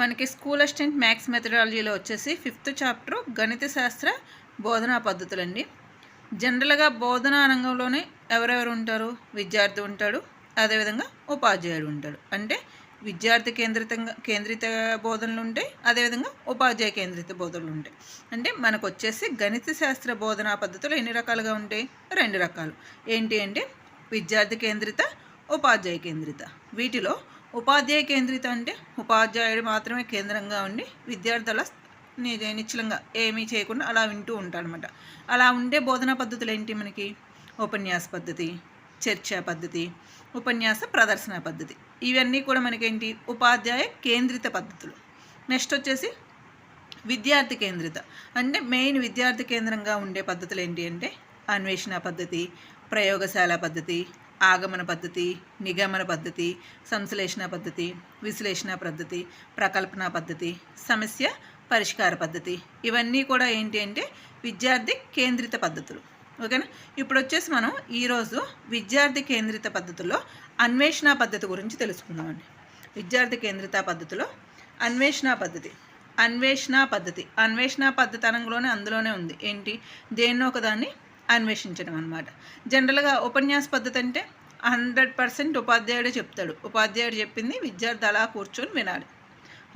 మనకి school assistant maths మెథడాలజీలో వచ్చేసి fifth chapter గణిత శాస్త్ర బోధనా పద్ధతులండి. జనరల్గా బోధనా రంగంలోనే ఎవరెవరు ఉంటారు? విద్యార్థి ఉంటాడు అదేవిధంగా ఉపాధ్యాయుడు ఉంటాడు. అంటే విద్యార్థి కేంద్రితంగా కేంద్రిత బోధనలు ఉంటాయి అదేవిధంగా ఉపాధ్యాయ కేంద్రిత బోధనలు ఉంటాయి. అంటే మనకు వచ్చేసి గణిత శాస్త్ర బోధనా పద్ధతులు ఎన్ని రకాలుగా ఉంటాయి? రెండు రకాలు. ఏంటి అంటే విద్యార్థి కేంద్రిత ఉపాధ్యాయ కేంద్రిత. వీటిలో ఉపాధ్యాయ కేంద్రిత అంటే ఉపాధ్యాయుడు మాత్రమే కేంద్రంగా ఉండి విద్యార్థుల నిశ్చలంగా ఏమీ చేయకుండా అలా వింటూ ఉంటాడనమాట. అలా ఉండే బోధనా పద్ధతులు ఏంటి మనకి? ఉపన్యాస పద్ధతి చర్చా పద్ధతి ఉపన్యాస ప్రదర్శన పద్ధతి. ఇవన్నీ కూడా మనకేంటి? ఉపాధ్యాయ కేంద్రిత పద్ధతులు. నెక్స్ట్ వచ్చేసి విద్యార్థి కేంద్రిత. అంటే మెయిన్ విద్యార్థి కేంద్రంగా ఉండే పద్ధతులు ఏంటి అంటే అన్వేషణ పద్ధతి ప్రయోగశాల పద్ధతి ఆగమన పద్ధతి నిగమన పద్ధతి సంశ్లేషణ పద్ధతి విశ్లేషణ పద్ధతి ప్రకల్పన పద్ధతి సమస్య పరిష్కార పద్ధతి. ఇవన్నీ కూడా ఏంటి అంటే విద్యార్థి కేంద్రిత పద్ధతులు. ఓకేనా? ఇప్పుడు వచ్చేసి మనం ఈరోజు విద్యార్థి కేంద్రిత పద్ధతుల్లో అన్వేషణ పద్ధతి గురించి తెలుసుకుందామండి. విద్యార్థి కేంద్రిత పద్ధతిలో అన్వేషణ పద్ధతి. అన్వేషణ పద్ధతి. అన్వేషణ పద్ధతి అనగానే అందులోనే ఉంది. ఏంటి? దేన్నో ఒకదాన్ని అన్వేషించడం అనమాట జనరల్గా ఉపన్యాస పద్ధతి అంటే హండ్రెడ్ పర్సెంట్ ఉపాధ్యాయుడే చెప్తాడు. ఉపాధ్యాయుడు చెప్పింది విద్యార్థి అలా కూర్చొని వినాలి.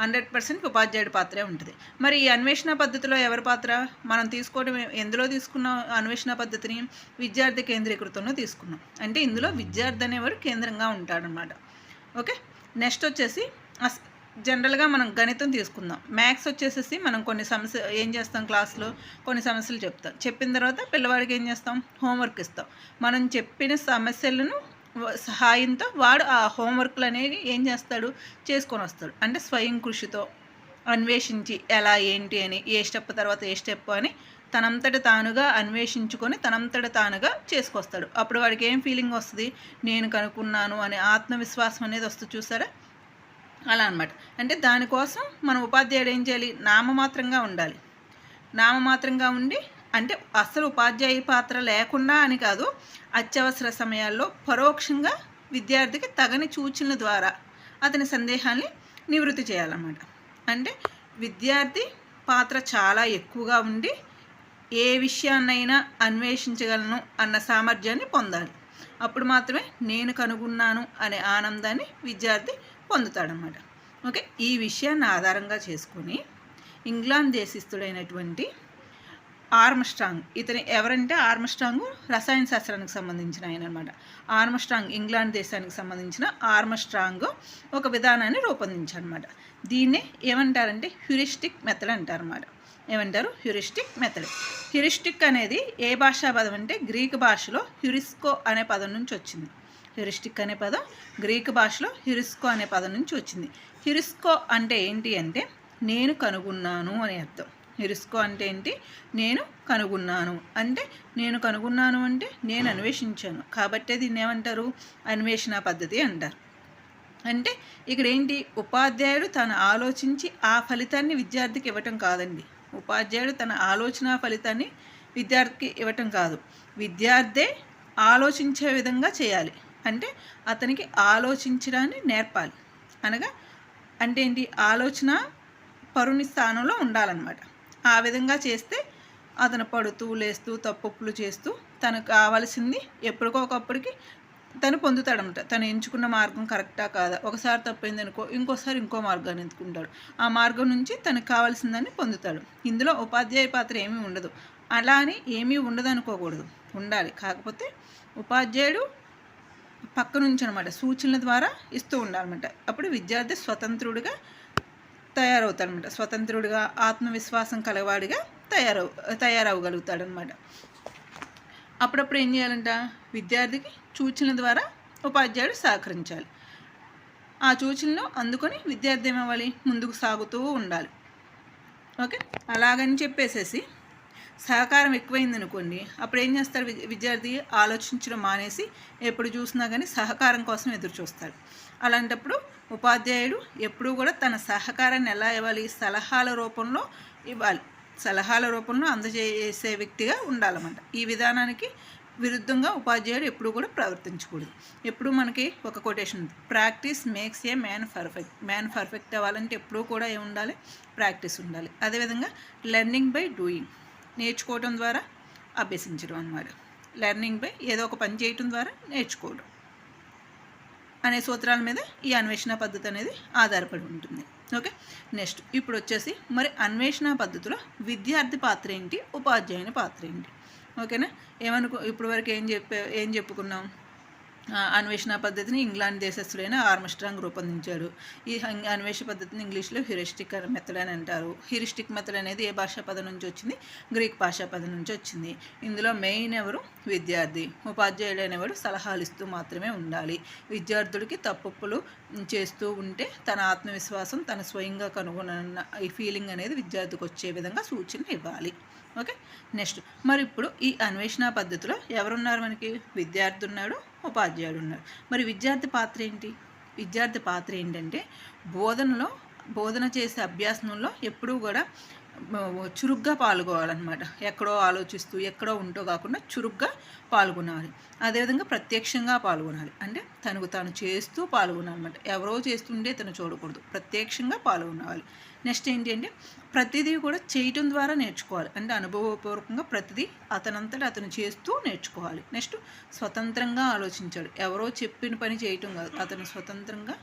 హండ్రెడ్ పర్సెంట్ ఉపాధ్యాయుడి పాత్రే ఉంటుంది. మరి ఈ అన్వేషణ పద్ధతిలో ఎవరి పాత్ర? మనం తీసుకోవడం ఎందులో తీసుకున్న అన్వేషణ పద్ధతిని విద్యార్థి కేంద్రీకృతంలో తీసుకున్నాం. అంటే ఇందులో విద్యార్థి అనేవారు కేంద్రంగా ఉంటాడనమాట ఓకే? నెక్స్ట్ వచ్చేసి అస్ జనరల్గా మనం గణితం తీసుకుందాం. మ్యాథ్స్ వచ్చేసేసి మనం కొన్ని సమస్య ఏం చేస్తాం క్లాస్లో? కొన్ని సమస్యలు చెప్తాం. చెప్పిన తర్వాత పిల్లవాడికి ఏం చేస్తాం? హోంవర్క్ ఇస్తాం. మనం చెప్పిన సమస్యలను సహాయంతో వాడు ఆ హోంవర్క్లు అనేవి ఏం చేస్తాడు? చేసుకొని వస్తాడు. అంటే స్వయం కృషితో అన్వేషించి ఎలా ఏంటి అని ఏ స్టెప్ తర్వాత ఏ స్టెప్ అని తనంతట తానుగా అన్వేషించుకొని తనంతట తానుగా చేసుకొస్తాడు. అప్పుడు వాడికి ఏం ఫీలింగ్ వస్తుంది? నేను కనుక్కున్నాను అనే ఆత్మవిశ్వాసం అనేది వస్తుంది చూసారా? అలా అనమాట అంటే దానికోసం మనం ఉపాధ్యాయుడు ఏం చేయాలి? నామమాత్రంగా ఉండాలి. నామమాత్రంగా ఉండి అంటే అసలు ఉపాధ్యాయ పాత్ర లేకుండా అని కాదు అత్యవసర సమయాల్లో పరోక్షంగా విద్యార్థికి తగని సూచనల ద్వారా అతని సందేహాన్ని నివృత్తి చేయాలన్నమాట. అంటే విద్యార్థి పాత్ర చాలా ఎక్కువగా ఉండి ఏ విషయాన్నైనా అన్వేషించగలను అన్న సామర్థ్యాన్ని పొందాలి. అప్పుడు మాత్రమే నేను కనుగొన్నాను అనే ఆనందాన్ని విద్యార్థి పొందుతాడనమాట. ఓకే? ఈ విషయాన్ని ఆధారంగా చేసుకొని ఇంగ్లాండ్ దేశస్థుడైనటువంటి ఆర్మస్ట్రాంగ్ ఇతని ఎవరంటే ఆర్మస్ట్రాంగ్? రసాయన శాస్త్రానికి సంబంధించిన ఆయన అనమాట ఆర్మస్ట్రాంగ్ ఇంగ్లాండ్ దేశానికి సంబంధించిన ఆర్మస్ట్రాంగ్ ఒక విధానాన్ని రూపొందించారనమాట. దీన్నే ఏమంటారంటే హ్యూరిస్టిక్ మెథడ్ అంటారన్నమాట ఏమంటారు? Heuristic method. హ్యూరిస్టిక్ అనేది ఏ భాషా పదం అంటే గ్రీక్ భాషలో హ్యూరిస్కో అనే పదం నుంచి వచ్చింది. హ్యూరిస్టిక్ అనే పదం గ్రీక్ భాషలో హ్యూరిస్కో అనే పదం నుంచి వచ్చింది. హ్యూరిస్కో అంటే ఏంటి అంటే నేను కనుగొన్నాను అని అర్థం. హ్యూరిస్కో అంటే ఏంటి? నేను కనుగొన్నాను. అంటే నేను కనుగొన్నాను అంటే నేను అన్వేషించాను. కాబట్టి దీన్ని ఏమంటారు? అన్వేషణ పద్ధతి అంటారు. అంటే ఇక్కడ ఏంటి? ఉపాధ్యాయుడు తను ఆలోచించి ఆ ఫలితాన్ని విద్యార్థికి ఇవ్వటం కాదండి. ఉపాధ్యాయుడు తన ఆలోచన ఫలితాన్ని విద్యార్థికి ఇవ్వటం కాదు. విద్యార్థే ఆలోచించే విధంగా చేయాలి. అంటే అతనికి ఆలోచించడాన్ని నేర్పాలి. అనగా అంటే ఏంటి? ఆలోచన పరుని స్థానంలో ఉండాలన్నమాట. ఆ విధంగా చేస్తే అతను పడుతూ లేస్తూ తప్పులు చేస్తూ తనకు కావాల్సింది ఎప్పటికొకప్పటికి తను పొందుతాడనమాట తను ఎంచుకున్న మార్గం కరెక్టా కాదా? ఒకసారి తప్పైంది అనుకో ఇంకోసారి ఇంకో మార్గాన్ని ఎంచుకుంటాడు ఆ మార్గం నుంచి తనకు కావాల్సిందాన్ని పొందుతాడు. ఇందులో ఉపాధ్యాయ పాత్ర ఏమీ ఉండదు. అలా అని ఏమీ ఉండదు అనుకోకూడదు ఉండాలి. కాకపోతే ఉపాధ్యాయుడు పక్క నుంచి అనమాట సూచనల ద్వారా ఇస్తూ ఉండాలన్నమాట. అప్పుడు విద్యార్థి స్వతంత్రుడిగా తయారవుతాడనమాట స్వతంత్రుడిగా ఆత్మవిశ్వాసం కలవాడిగా తయారవు తయారవగలుగుతాడనమాట అప్పుడప్పుడు ఏం చేయాలంట? విద్యార్థికి సూచనల ద్వారా ఉపాధ్యాయుడు సహకరించాలి. ఆ సూచనలు అందుకొని విద్యార్థి ఏమవ్వాలి? ముందుకు సాగుతూ ఉండాలి. ఓకే? అలాగని చెప్పేసేసి సహకారం ఎక్కువైంది అనుకోండి అప్పుడు ఏం చేస్తారు విద్యార్థి ఆలోచించడం మానేసి ఎప్పుడు చూసినా కానీ సహకారం కోసం ఎదురు చూస్తాడు అలాంటప్పుడు ఉపాధ్యాయుడు ఎప్పుడూ కూడా తన సహకారాన్ని ఎలా ఇవ్వాలి సలహాల రూపంలో ఇవ్వాలి సలహాల రూపంలో అందజేసే వ్యక్తిగా ఉండాలన్నమాట. ఈ విధానానికి విరుద్ధంగా ఉపాధ్యాయుడు ఎప్పుడు కూడా ప్రవర్తించకూడదు. ఎప్పుడు మనకి ఒక కొటేషన్ ఉంది practice makes a man perfect man perfect అవ్వాలంటే ఎప్పుడూ కూడా ఏమి ఉండాలి ప్రాక్టీస్ ఉండాలి. అదేవిధంగా లెర్నింగ్ బై డూయింగ్. నేర్చుకోవడం ద్వారా అభ్యసించడం అన్నమాట. లెర్నింగ్ బై ఏదో ఒక పని చేయటం ద్వారా నేర్చుకోవడం అనే సూత్రాల మీద ఈ అన్వేషణ పద్ధతి అనేది ఆధారపడి ఉంటుంది. ఓకే? నెక్స్ట్ ఇప్పుడు వచ్చేసి మరి అన్వేషణ పద్ధతిలో విద్యార్థి పాత్ర ఏంటి? ఉపాధ్యాయుని పాత్ర ఏంటి? ఓకేనా? ఏమనుకో ఇప్పుడు వరకు ఏం చెప్పే ఏం చెప్పుకున్నాం? అన్వేషణ పద్ధతిని ఇంగ్లాండ్ దేశస్థుడైన ఆర్మస్ట్రాంగ్ రూపొందించాడు. ఈ అన్వేషణ పద్ధతిని ఇంగ్లీష్లో హ్యూరిస్టిక్ మెథడ్ అని అంటారు. హ్యూరిస్టిక్ మెథడ్ అనేది ఏ భాషా పదం నుంచి వచ్చింది? గ్రీక్ భాషా పదం నుంచి వచ్చింది. ఇందులో మెయిన్ ఎవరు? విద్యార్థి. ఉపాధ్యాయుడు అనేవాడు సలహాలు ఇస్తూ మాత్రమే ఉండాలి. విద్యార్థుడికి తప్పులు చేస్తూ ఉంటే తన ఆత్మవిశ్వాసం తన స్వయంగా కనుగొనన్న ఈ ఫీలింగ్ అనేది విద్యార్థికి వచ్చే విధంగా సూచన ఇవ్వాలి. ఓకే? నెక్స్ట్. మరి ఇప్పుడు ఈ అన్వేషణ పద్ధతిలో ఎవరున్నారు మనకి? విద్యార్థి ఉన్నాడు ఉపాధ్యాయుడు ఉన్నారు. మరి విద్యార్థి పాత్ర ఏంటి? విద్యార్థి పాత్ర ఏంటంటే బోధనలో బోధన చేసే అభ్యాసంలో ఎప్పుడూ కూడా చురుగ్గా పాల్గొవాలన్నమాట. ఎక్కడో ఆలోచిస్తూ ఎక్కడో ఉంటూ కాకుండా చురుగ్గా పాల్గొనాలి. అదేవిధంగా ప్రత్యక్షంగా పాల్గొనాలి. అంటే తనకు తాను చేస్తూ పాల్గొనాలన్నమాట. ఎవరో చేస్తుంటే తను చూడకూడదు. ప్రత్యక్షంగా పాల్గొనాలి. నెక్స్ట్ ఏంటి అంటే ప్రతిదీ కూడా చేయటం ద్వారా నేర్చుకోవాలి. అంటే అనుభవపూర్వకంగా ప్రతిదీ అతనంతట అతను చేస్తూ నేర్చుకోవాలి. నెక్స్ట్ స్వతంత్రంగా ఆలోచించాడు ఎవరో చెప్పిన పని చేయటం కాదు. అతను స్వతంత్రంగా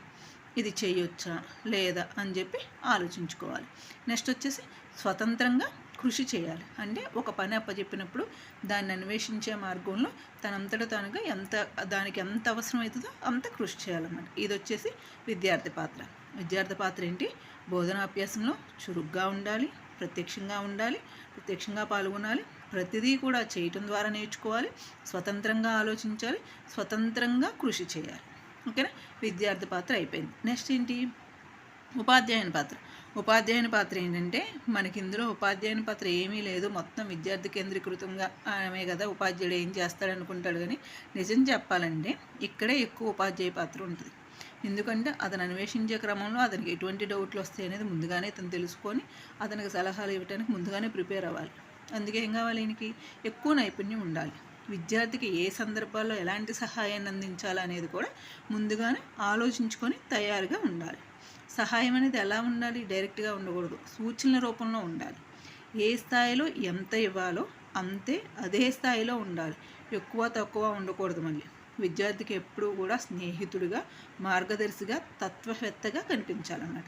ఇది చేయొచ్చా? లేదా? అని చెప్పి ఆలోచించుకోవాలి. నెక్స్ట్ వచ్చేసి స్వతంత్రంగా కృషి చేయాలి. అంటే ఒక పని అప్పచెప్పినప్పుడు దాన్ని అన్వేషించే మార్గంలో తనంతట తానుగా ఎంత దానికి ఎంత అవసరం అవుతుందో అంత కృషి చేయాలన్నమాట. ఇది వచ్చేసి విద్యార్థి పాత్ర. విద్యార్థి పాత్ర ఏంటి? బోధనాభ్యాసంలో చురుగ్గా ఉండాలి ప్రత్యక్షంగా ఉండాలి ప్రత్యక్షంగా పాల్గొనాలి ప్రతిదీ కూడా చేయటం ద్వారా నేర్చుకోవాలి స్వతంత్రంగా ఆలోచించాలి స్వతంత్రంగా కృషి చేయాలి. ఓకేనా? విద్యార్థి పాత్ర అయిపోయింది. నెక్స్ట్ ఏంటి? ఉపాధ్యాయుని పాత్ర. ఉపాధ్యాయుని పాత్ర ఏంటంటే మనకి ఇందులో ఉపాధ్యాయుని పాత్ర ఏమీ లేదు. మొత్తం విద్యార్థి కేంద్రీకృతంగా ఆమె కదా ఉపాధ్యాయుడు ఏం చేస్తాడు అనుకుంటాడు కానీ నిజం చెప్పాలంటే ఇక్కడే ఎక్కువ ఉపాధ్యాయ పాత్ర ఉంటుంది. ఎందుకంటే అతను అన్వేషించే క్రమంలో అతనికి ఎటువంటి డౌట్లు వస్తాయి అనేది ముందుగానే తను తెలుసుకొని అతనికి సలహాలు ఇవ్వడానికి ముందుగానే ప్రిపేర్ అవ్వాలి. అందుకే ఏం కావాలి ఈయనకి? ఎక్కువ నైపుణ్యం ఉండాలి. విద్యార్థికి ఏ సందర్భాల్లో ఎలాంటి సహాయాన్ని అందించాలి అనేది కూడా ముందుగానే ఆలోచించుకొని తయారుగా ఉండాలి. సహాయం అనేది ఎలా ఉండాలి? డైరెక్ట్గా ఉండకూడదు. సూచనల రూపంలో ఉండాలి. ఏ స్థాయిలో ఎంత ఇవ్వాలో అంతే అదే స్థాయిలో ఉండాలి. ఎక్కువ తక్కువ ఉండకూడదు మళ్ళీ. విద్యార్థికి ఎప్పుడూ కూడా స్నేహితుడిగా మార్గదర్శిగా తత్వవేత్తగా కనిపించాలన్నమాట.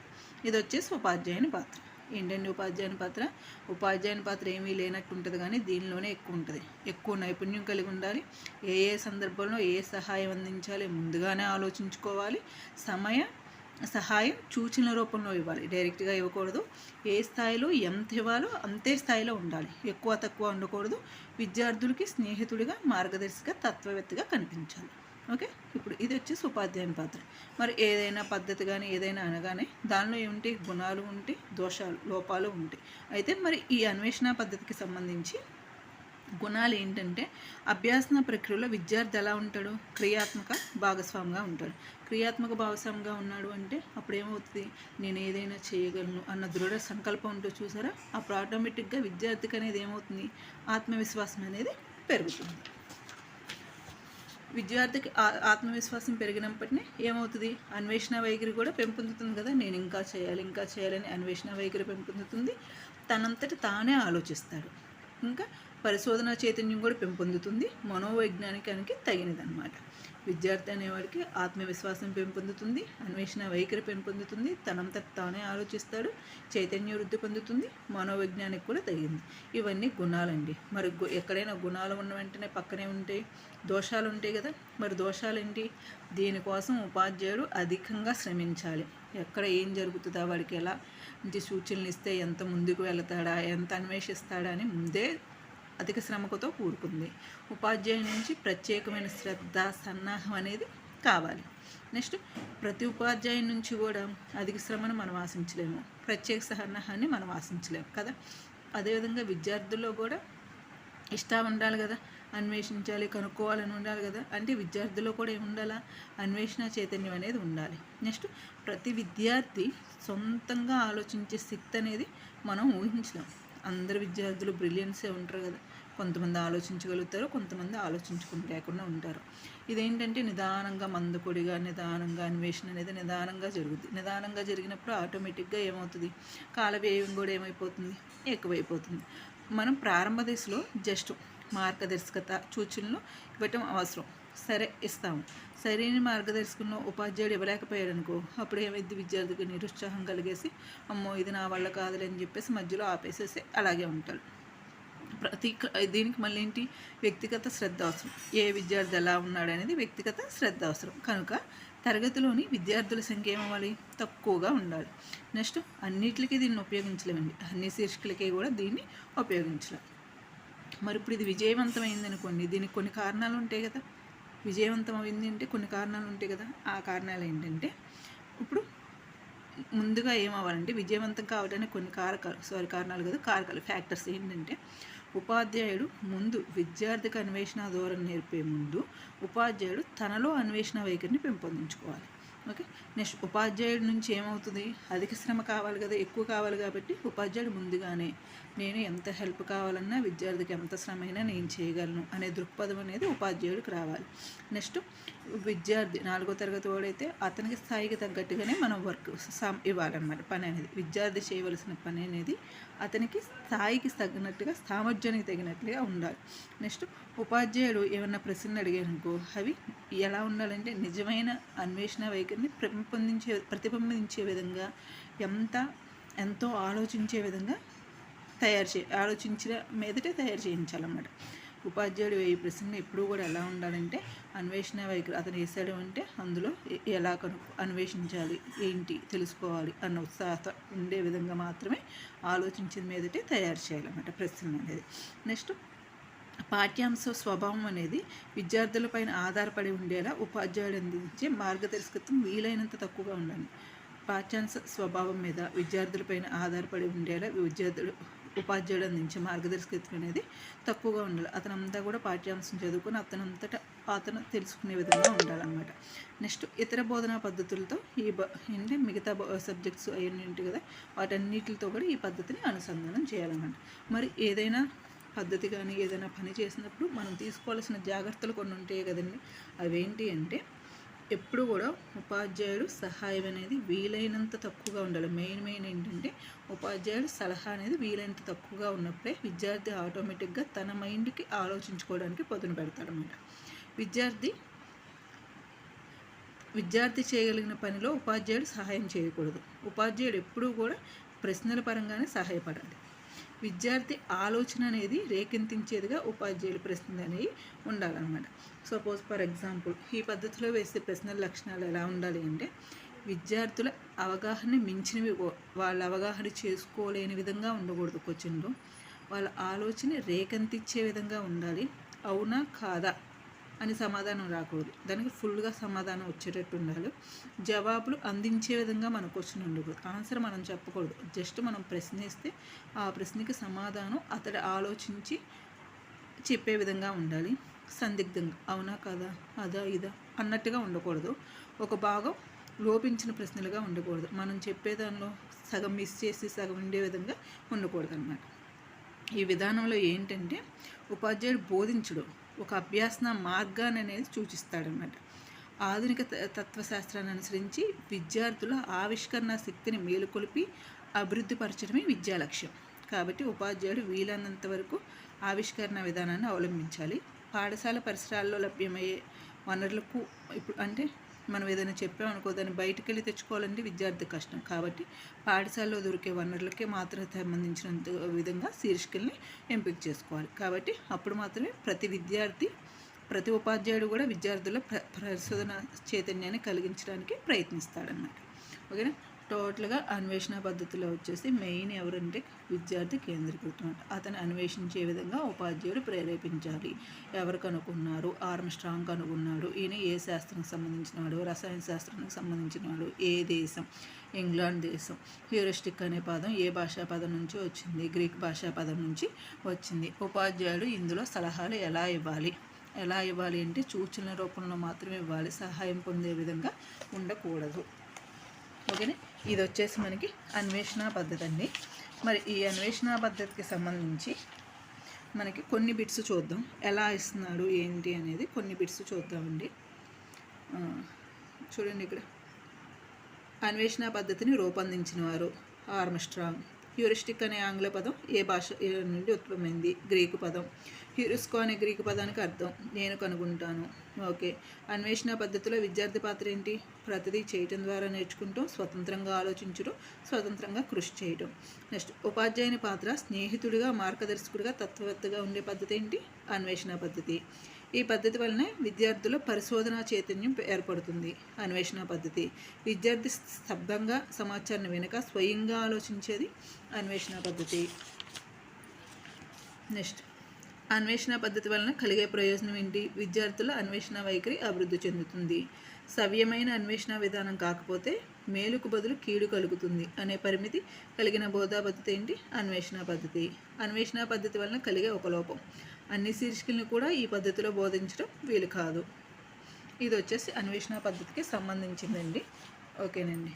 ఇది వచ్చేసి ఉపాధ్యాయుని పాత్ర. ఏంటండి ఉపాధ్యాయుని పాత్ర? ఉపాధ్యాయుని పాత్ర ఏమీ లేనట్టు ఉంటుంది కానీ దీనిలోనే ఎక్కువ ఉంటుంది ఎక్కువ నైపుణ్యం కలిగి ఉండాలి. ఏ ఏ సందర్భంలో ఏ సహాయం అందించాలి ముందుగానే ఆలోచించుకోవాలి. సమయ సహాయం సూచనల రూపంలో ఇవ్వాలి. డైరెక్ట్గా ఇవ్వకూడదు. ఏ స్థాయిలో ఎంత ఇవ్వాలో అంతే స్థాయిలో ఉండాలి. ఎక్కువ తక్కువ ఉండకూడదు. విద్యార్థులకి స్నేహితుడిగా మార్గదర్శిగా తత్వవేత్తగా కనిపించాలి. ఓకే? ఇప్పుడు ఇది వచ్చేసి ఉపాధ్యాయుని పాత్ర. మరి ఏదైనా పద్ధతి కానీ ఏదైనా అనగానే దానిలో ఏమిటి గుణాలు ఉంటాయి దోషాలు లోపాలు ఉంటాయి. అయితే మరి ఈ అన్వేషణ పద్ధతికి సంబంధించి గుణాలు ఏంటంటే అభ్యాసన ప్రక్రియలో విద్యార్థి ఎలా ఉంటాడు? క్రియాత్మక భాగస్వామిగా ఉంటాడు. క్రియాత్మక భాగస్వామిగా ఉన్నాడు అంటే అప్పుడు ఏమవుతుంది నేను ఏదైనా చేయగలను అన్న దృఢ సంకల్పం ఉంటూ చూసారా? అప్పుడు ఆటోమేటిక్గా విద్యార్థికి అనేది ఏమవుతుంది? ఆత్మవిశ్వాసం అనేది పెరుగుతుంది. విద్యార్థికి ఆ- ఆత్మవిశ్వాసం పెరిగినప్పటినీ ఏమవుతుంది? అన్వేషణ వైఖరి కూడా పెంపొందుతుంది కదా. నేను ఇంకా చేయాలి ఇంకా చేయాలని అన్వేషణ వైఖరి పెంపొందుతుంది. తనంతట తానే ఆలోచిస్తాడు. ఇంకా పరిశోధన చైతన్యం కూడా పెంపొందుతుంది. మనోవైజ్ఞానికానికి తగినదనమాట విద్యార్థి అనేవాడికి ఆత్మవిశ్వాసం పెంపొందుతుంది అన్వేషణ వైఖరి పెంపొందుతుంది తనంత తానే ఆలోచిస్తాడు చైతన్య వృద్ధి పొందుతుంది మనోవిజ్ఞానికి కూడా తగింది ఇవన్నీ గుణాలండి. మరి గు- ఎక్కడైనా గుణాలు ఉన్న వెంటనే పక్కనే ఉంటాయి దోషాలు ఉంటాయి కదా. మరి దోషాలు ఏంటి దీనికోసం ఉపాధ్యాయుడు అధికంగా శ్రమించాలి. ఎక్కడ ఏం జరుగుతుందా వాడికి ఎలా మంచి సూచనలు ఇస్తే ఎంత ముందుకు వెళతాడా ఎంత అన్వేషిస్తాడా అని ముందే అధిక శ్రమకుతో కూడుకుంది. ఉపాధ్యాయుని నుంచి ప్రత్యేకమైన శ్రద్ధ సన్నాహం అనేది కావాలి. నెక్స్ట్ ప్రతి ఉపాధ్యాయుని నుంచి కూడా అధిక శ్రమను మనం ఆశించలేము. ప్రత్యేక సన్నాహాన్ని మనం ఆశించలేము కదా. అదేవిధంగా విద్యార్థుల్లో కూడా ఇష్టం ఉండాలి కదా. అన్వేషించాలి కనుక్కోవాలని ఉండాలి కదా. అంటే విద్యార్థుల్లో కూడా ఏముండాలా? ఉండాలా అన్వేషణ చైతన్యం అనేది ఉండాలి. నెక్స్ట్ ప్రతి విద్యార్థి సొంతంగా ఆలోచించే శక్తి అనేది మనం ఊహించలేం అందరు విద్యార్థులు బ్రిలియన్సే ఉంటారు కదా. కొంతమంది ఆలోచించగలుగుతారు కొంతమంది ఆలోచించుకోలేకుండా ఉంటారు. ఇదేంటంటే నిదానంగా మందకొడిగా నిదానంగా అన్వేషణ అనేది నిదానంగా జరుగుతుంది నిదానంగా జరిగినప్పుడు ఆటోమేటిక్గా ఏమవుతుంది? కాల వ్యయం కూడా ఏమైపోతుంది? ఎక్కువైపోతుంది. మనం ప్రారంభ దశలో జస్ట్ మార్గదర్శకత సూచనలు ఇవ్వటం అవసరం. సరే ఇస్తాము. సరైన మార్గదర్శకంలో ఉపాధ్యాయుడు ఇవ్వలేకపోయాడు అనుకో అప్పుడు ఏమైంది విద్యార్థికి నిరుత్సాహం కలిగేసి అమ్మో ఇది నా వల్ల కాదులే అని చెప్పేసి మధ్యలో ఆపేసేసి అలాగే ఉంటాడు ప్రతి దీనికి మళ్ళీ ఏంటి వ్యక్తిగత శ్రద్ధ అవసరం. ఏ విద్యార్థి ఎలా ఉన్నాడు అనేది వ్యక్తిగత శ్రద్ధ అవసరం. కనుక తరగతిలోని విద్యార్థుల సంఖ్య ఏమవ్వాలి? తక్కువగా ఉండాలి. నెక్స్ట్ అన్నిటికీ దీన్ని ఉపయోగించలేమండి. అన్ని శీర్షికలకి కూడా దీన్ని ఉపయోగించలేం. మరి ఇప్పుడు ఇది విజయవంతమైంది అనుకోండి దీనికి కొన్ని కారణాలు ఉంటాయి కదా. విజయవంతం అయింది అంటే కొన్ని కారణాలు ఉంటాయి కదా. ఆ కారణాలు ఏంటంటే ఇప్పుడు ముందుగా ఏమవ్వాలంటే విజయవంతం కావడానికి కొన్ని కారకాలు సారీ కారణాలు కదా కారకాలు ఫ్యాక్టర్స్ ఏంటంటే ఉపాధ్యాయుడు ముందు విద్యార్థికి అన్వేషణ ధోరణి నేర్పే ముందు ఉపాధ్యాయుడు తనలో అన్వేషణ వైఖరిని పెంపొందించుకోవాలి. ఓకే? నెక్స్ట్ ఉపాధ్యాయుడి నుంచి ఏమవుతుంది? అధిక శ్రమ కావాలి కదా ఎక్కువ కావాలి కాబట్టి ఉపాధ్యాయుడు ముందుగానే నేను ఎంత హెల్ప్ కావాలన్నా విద్యార్థికి ఎంత శ్రమ అయినా నేను చేయగలను అనే దృక్పథం అనేది ఉపాధ్యాయుడికి రావాలి. నెక్స్ట్ విద్యార్థి నాలుగో తరగతి వాడైతే అతనికి స్థాయికి తగ్గట్టుగానే మనం వర్క్ ఇవ్వాలన్నమాట పని అనేది. విద్యార్థి చేయవలసిన పని అనేది అతనికి స్థాయికి తగినట్టుగా సామర్థ్యానికి తగినట్లుగా ఉండాలి. నెక్స్ట్ ఉపాధ్యాయుడు ఏమన్నా ప్రశ్నలు అడిగారనుకో అవి ఎలా ఉండాలంటే నిజమైన అన్వేషణ వైఖరిని పెంపొందించే ప్రతిబింబించే విధంగా ఎంత ఎంతో ఆలోచించే విధంగా తయారు చే ఆలోచించిన మీదటే తయారు చేయించాలన్నమాట. ఉపాధ్యాయుడు వెయ్యి ప్రశ్నలు ఎప్పుడూ కూడా ఎలా ఉండాలంటే అన్వేషణ వైఖరి అతను వేసాడు అంటే అందులో ఎలా కను అన్వేషించాలి ఏంటి తెలుసుకోవాలి అన్న ఉత్సాహత ఉండే విధంగా మాత్రమే ఆలోచించిన మీదటే తయారు చేయాలన్నమాట ప్రశ్న అనేది. నెక్స్ట్ పాఠ్యాంశ స్వభావం అనేది విద్యార్థులపైన ఆధారపడి ఉండేలా ఉపాధ్యాయుడు అందించే మార్గదర్శకత్వం వీలైనంత తక్కువగా ఉండాలి. పాఠ్యాంశ స్వభావం మీద విద్యార్థులపైన ఆధారపడి ఉండేలా విద్యార్థులు ఉపాధ్యాయుడు అందించే మార్గదర్శకత్వం అనేది తక్కువగా ఉండాలి. అతనంతా కూడా పాఠ్యాంశం చదువుకొని అతనంతటా అతను తెలుసుకునే విధంగా ఉండాలన్నమాట. నెక్స్ట్ ఇతర బోధనా పద్ధతులతో ఈ అంటే మిగతా సబ్జెక్ట్స్ అవన్నీ ఉంటాయి కదా వాటన్నిటితో కూడా ఈ పద్ధతిని అనుసంధానం చేయాలన్నమాట. మరి ఏదైనా పద్ధతి కానీ ఏదైనా పని చేసినప్పుడు మనం తీసుకోవాల్సిన జాగ్రత్తలు కొన్ని ఉంటాయి కదండి. అవేంటి అంటే ఎప్పుడు కూడా ఉపాధ్యాయుడు సహాయం అనేది వీలైనంత తక్కువగా ఉండాలి. మెయిన్ మెయిన్ ఏంటంటే ఉపాధ్యాయుడు సలహా అనేది వీలైనంత తక్కువగా ఉన్నప్పుడే విద్యార్థి ఆటోమేటిక్గా తన మైండ్కి ఆలోచించుకోవడానికి పొద్దున పెడతాడనమాట విద్యార్థి విద్యార్థి చేయగలిగిన పనిలో ఉపాధ్యాయుడు సహాయం చేయకూడదు. ఉపాధ్యాయుడు ఎప్పుడూ కూడా ప్రశ్నల పరంగానే సహాయపడాలి. విద్యార్థి ఆలోచన అనేది రేకెంతించేదిగా ఉపాధ్యాయుల ప్రశ్నలు అనేవి ఉండాలన్నమాట. సపోజ్ ఫర్ ఎగ్జాంపుల్ ఈ పద్ధతిలో వేసే ప్రశ్నల లక్షణాలు ఎలా ఉండాలి అంటే విద్యార్థుల అవగాహన మించినవి వాళ్ళ అవగాహన చేసుకోలేని విధంగా ఉండకూడదు క్వశ్చన్లో. వాళ్ళ ఆలోచన రేకెంతించే విధంగా ఉండాలి. అవునా కాదా అని సమాధానం రాకూడదు. దానికి ఫుల్గా సమాధానం వచ్చేటట్టు ఉండాలి. జవాబులు అందించే విధంగా మన క్వశ్చన్ ఉండకూడదు. ఆన్సర్ మనం చెప్పకూడదు. జస్ట్ మనం ప్రశ్నిస్తే ఆ ప్రశ్నకి సమాధానం అతడు ఆలోచించి చెప్పే విధంగా ఉండాలి. సందిగ్ధంగా అవునా కదా? అదా ఇదా? అన్నట్టుగా ఉండకూడదు. ఒక భాగం లోపించిన ప్రశ్నలుగా ఉండకూడదు. మనం చెప్పేదానిలో సగం మిస్ చేసి సగం ఉండే విధంగా ఉండకూడదు అన్నమాట ఈ విధానంలో ఏంటంటే ఉపాధ్యాయుడు బోధించడు ఒక అభ్యాసన మార్గాన్ని అనేది సూచిస్తాడనమాట ఆధునిక తత్వశాస్త్రాన్ని అనుసరించి విద్యార్థుల ఆవిష్కరణ శక్తిని మేలుకొలిపి అభివృద్ధిపరచడమే విద్యా లక్ష్యం. కాబట్టి ఉపాధ్యాయుడు వీలైనంత వరకు ఆవిష్కరణ విధానాన్ని అవలంబించాలి. పాఠశాల పరిసరాల్లో లభ్యమయ్యే వనరులకు ఇప్పుడు అంటే మనం ఏదైనా చెప్పామనుకో దాన్ని బయటికి వెళ్ళి తెచ్చుకోవాలంటే విద్యార్థి కష్టం. కాబట్టి పాఠశాలలో దొరికే వనరులకే మాత్రం సంబంధించినంత విధంగా శీర్షికల్ని ఎంపిక చేసుకోవాలి. కాబట్టి అప్పుడు మాత్రమే ప్రతి విద్యార్థి ప్రతి ఉపాధ్యాయుడు కూడా విద్యార్థుల ప్ర పరిశోధన చైతన్యాన్ని కలిగించడానికి ప్రయత్నిస్తాడన్నమాట. ఓకేనా? టోటల్గా అన్వేషణ పద్ధతిలో వచ్చేసి మెయిన్ ఎవరంటే విద్యార్థి కేంద్రీకృతం అతను అన్వేషించే విధంగా ఉపాధ్యాయుడు ప్రేరేపించాలి. ఎవరు కనుక్కున్నారు ఆర్మ్ స్ట్రాంగ్ కనుగొన్నాడు. ఈయన ఏ శాస్త్రానికి సంబంధించినాడు రసాయన శాస్త్రానికి సంబంధించినాడు ఏ దేశం? ఇంగ్లాండ్ దేశం. హ్యూరిస్టిక్ అనే పదం ఏ భాషా పదం నుంచి వచ్చింది? గ్రీక్ భాషా పదం నుంచి వచ్చింది. ఉపాధ్యాయుడు ఇందులో సలహాలు ఎలా ఇవ్వాలి? ఎలా ఇవ్వాలి అంటే సూచనల రూపంలో మాత్రమే ఇవ్వాలి. సహాయం పొందే విధంగా ఉండకూడదు. ఓకేనే? ఇది వచ్చేసి మనకి అన్వేషణ పద్ధతి అండి. మరి ఈ అన్వేషణ పద్ధతికి సంబంధించి మనకి కొన్ని బిట్స్ చూద్దాం. ఎలా ఇస్తున్నాడు ఏంటి అనేది కొన్ని బిట్స్ చూద్దామండి. చూడండి ఇక్కడ. అన్వేషణ పద్ధతిని రూపొందించిన వారు ఆర్మ్స్ట్రాంగ్ హ్యూరిస్టిక్ అనే ఆంగ్ల పదం ఏ భాష నుండి ఉత్పమైంది గ్రీకు పదం. హ్యూరిస్కో అనే గ్రీకు పదానికి అర్థం నేను కనుగొంటాను. ఓకే. అన్వేషణ పద్ధతిలో విద్యార్థి పాత్ర ఏంటి? ప్రతిదీ చేయటం ద్వారా నేర్చుకుంటూ స్వతంత్రంగా ఆలోచించడం స్వతంత్రంగా కృషి చేయడం నెక్స్ట్ ఉపాధ్యాయుని పాత్ర స్నేహితుడిగా మార్గదర్శకుడిగా తత్వవేత్తగా ఉండే పద్ధతి ఏంటి? అన్వేషణ పద్ధతి. ఈ పద్ధతి వలన విద్యార్థుల పరిశోధన చైతన్యం ఏర్పడుతుంది. అన్వేషణ పద్ధతి. విద్యార్థి స్తబ్దంగా సమాచారాన్ని వెనుక స్వయంగా ఆలోచించేది అన్వేషణ పద్ధతి. నెక్స్ట్. అన్వేషణ పద్ధతి వలన కలిగే ప్రయోజనం ఏంటి? విద్యార్థుల అన్వేషణ వైఖరి అభివృద్ధి చెందుతుంది. సవ్యమైన అన్వేషణ విధానం కాకపోతే మేలుకు బదులు కీడు కలుగుతుంది అనే పరిమితి కలిగిన బోధా పద్ధతి ఏంటి? అన్వేషణ పద్ధతి. అన్వేషణ పద్ధతి వలన కలిగే ఒక లోపం. అన్ని శీర్షికలను కూడా ఈ పద్ధతిలో బోధించడం వీలు కాదు. ఇది వచ్చేసి అన్వేషణ పద్ధతికి సంబంధించిందండి. ఓకేనండి.